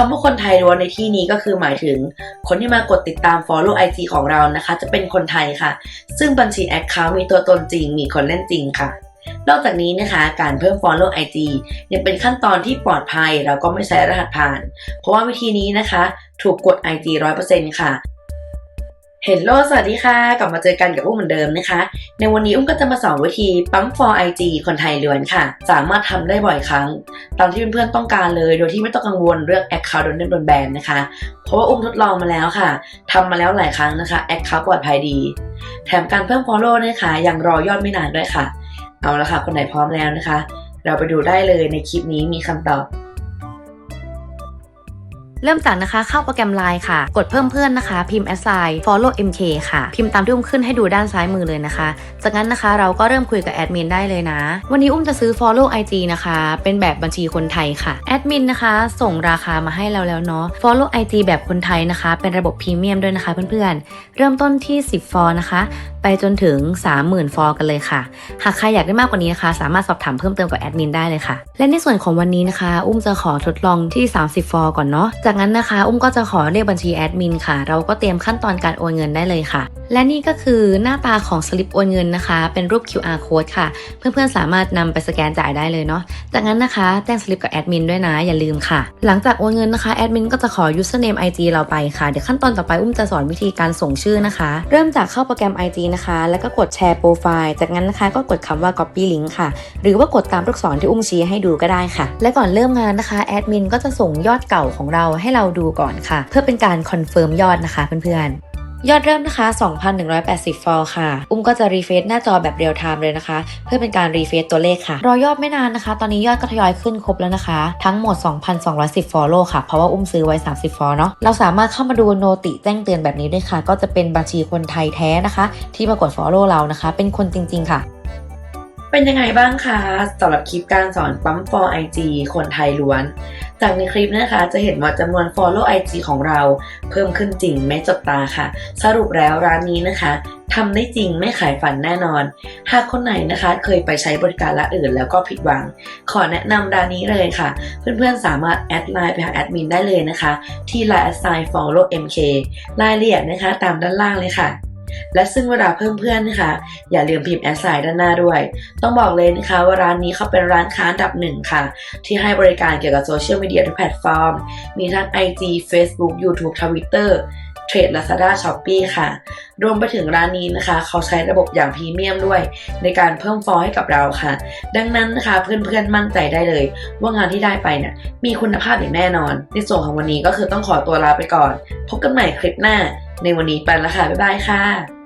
คำว่าคนไทยล้วนในที่นี้ก็คือหมายถึง คนที่มากดติดตาม follow IG ของเรานะคะ จะเป็นคนไทยค่ะ ซึ่งบัญชี Account มีตัวตนจริง มีคนเล่นจริงค่ะ นอกจากนี้นะคะการเพิ่ม follow IG ยังเป็นขั้นตอนที่ปลอดภัยแล้วก็ไม่ใช้รหัสผ่าน เพราะว่าวิธีนี้นะคะ ถูกกด IG 100%ค่ะ เฮลโลสวัสดีค่ะ กลับมาเจอกันกับอุ้มเหมือนเดิมนะคะ ในวันนี้อุ้มก็จะมาสอนวิธีปั๊ม for IG คนไทยล้วนค่ะ สามารถทำได้บ่อยครั้ง ตามที่เพื่อนๆต้องการเลย โดยที่ไม่ต้องกังวลเรื่อง Account โดนเล่นโดนแบนนะคะ เพราะว่าอุ้มทดลองมาแล้วค่ะทำมาแล้วหลายครั้งนะคะ Account ปลอดภัยดี แถมการเพิ่ม follow นะคะยังรอยอดไม่นานด้วยค่ะ เอาละค่ะ คนไหนพร้อมแล้วนะคะ เราไปดูได้เลยในคลิปนี้มีคำตอบ เริ่มจากนะคะเข้าโปรแกรม Line ค่ะ กดเพิ่มเพื่อนนะคะ พิมพ์ assign follow mk ค่ะ พิมพ์ตามที่อุ้มขึ้นให้ดูด้านซ้ายมือเลยนะคะ จากนั้นนะคะเราก็เริ่มคุยกับแอดมินได้เลยนะ วันนี้อุ้มจะซื้อ follow IG นะคะ เป็นแบบบัญชีคนไทยค่ะ แอดมินนะคะ ส่งราคามาให้เราแล้วเนาะ follow IG แบบคนไทยนะคะ เป็นระบบพรีเมียมด้วยนะคะเพื่อนๆ เริ่มต้นที่ 10 ฟอนะคะ จนถึง 30,000ฟอกันเลยค่ะ หากใครอยากได้มากกว่านี้นะคะ สามารถสอบถามเพิ่มเติมกับแอดมินได้เลยค่ะ และในส่วนของวันนี้นะคะ อุ้มจะขอทดลองที่ 30ฟอก่อนเนาะ จากนั้นนะคะ อุ้มก็จะขอเรียกบัญชีแอดมินค่ะ เราก็เตรียมขั้นตอนการโอนเงินได้เลยค่ะ และนี่ก็คือหน้าตาของสลิปโอนเงินนะคะ เป็นรูป QR code ค่ะ เพื่อนๆ สามารถนำไปสแกนจ่ายได้เลยเนาะ จากนั้นนะคะ แจ้งสลิปกับแอดมินด้วยนะ อย่าลืมค่ะ หลังจากโอนเงินนะคะ แอดมินก็จะขอ username IG เราไปค่ะ เดี๋ยวขั้นตอนต่อไปอุ้มจะสอนวิธีการส่งชื่อนะคะ เริ่มจากเข้าโปรแกรม IG นะคะ แล้วก็กดแชร์โปรไฟล์ จากนั้นนะคะ ก็กดคำว่า copy link ค่ะ หรือว่ากดตามลูกศรที่อุ้มชี้ให้ดูก็ได้ค่ะ และก่อนเริ่มงานนะคะ แอดมินก็จะส่งยอดเก่าของเราให้เราดูก่อนค่ะ เพื่อเป็นการคอนเฟิร์มยอดนะคะเพื่อนๆ ยอดเริ่มนะคะ 2,180 ฟอลค่ะ อุ้มก็จะรีเฟซหน้าจอแบบเรียลไทม์เลยนะคะ เพื่อเป็นการรีเฟซตัวเลขค่ะ รอยอดไม่นานนะคะ ตอนนี้ยอดก็ทยอยขึ้นครบแล้วนะคะ ทั้งหมด 2,210 ฟอลโล่ค่ะ เพราะว่าอุ้มซื้อไว้ 30 ฟอลเนาะ เราสามารถเข้ามาดูโนติแจ้งเตือนแบบนี้ด้วยค่ะ ก็จะเป็นบัญชีคนไทยแท้นะคะ ที่มากดฟอลโล่เรานะคะ เป็นคนจริง ๆ ค่ะเป็นยังไงบ้างคะสำหรับคลิปการสอนปั๊ม for IG คนไทยล้วน จากในคลิปนะคะจะเห็นว่าจำนวน follow IG ของเราเพิ่มขึ้นจริงไม่จดตาค่ะ สรุปแล้วร้านนี้นะคะทำได้จริงไม่ขายฝันแน่นอน หากคนไหนนะคะเคยไปใช้บริการร้านอื่นแล้วก็ผิดหวัง ขอแนะนำร้านนี้เลยค่ะ เพื่อนๆสามารถแอดไลน์ไปหาแอดมินได้เลยนะคะ ที่ Line assign follow mk รายละเอียดนะคะ ตามด้านล่างเลยค่ะ และซึ่งเวลาเพิ่มเพื่อนนะคะอย่าลืมพิมพ์แอสไซน์ด้านหน้าด้วย ต้องบอกเลยนะคะว่าร้านนี้เขาเป็นร้านค้าดับหนึ่งค่ะ ที่ให้บริการเกี่ยวกับโซเชียลมีเดียทุกแพลตฟอร์ม มีทั้ง IG Facebook YouTube Twitter เทรด Lazada Shopee ค่ะ รวมไปถึงร้านนี้นะคะ เขาใช้ระบบอย่างพรีเมียมด้วย ในการเพิ่มฟอลให้กับเราค่ะ ดังนั้นนะคะเพื่อนๆมั่นใจได้เลย ว่างานที่ได้ไปเนี่ยมีคุณภาพอย่างแน่นอน ในส่วนของวันนี้ก็คือต้องขอตัวลาไปก่อน พบกันใหม่คลิปหน้า ในวันนี้ไปแล้วค่ะบ๊ายบายค่ะ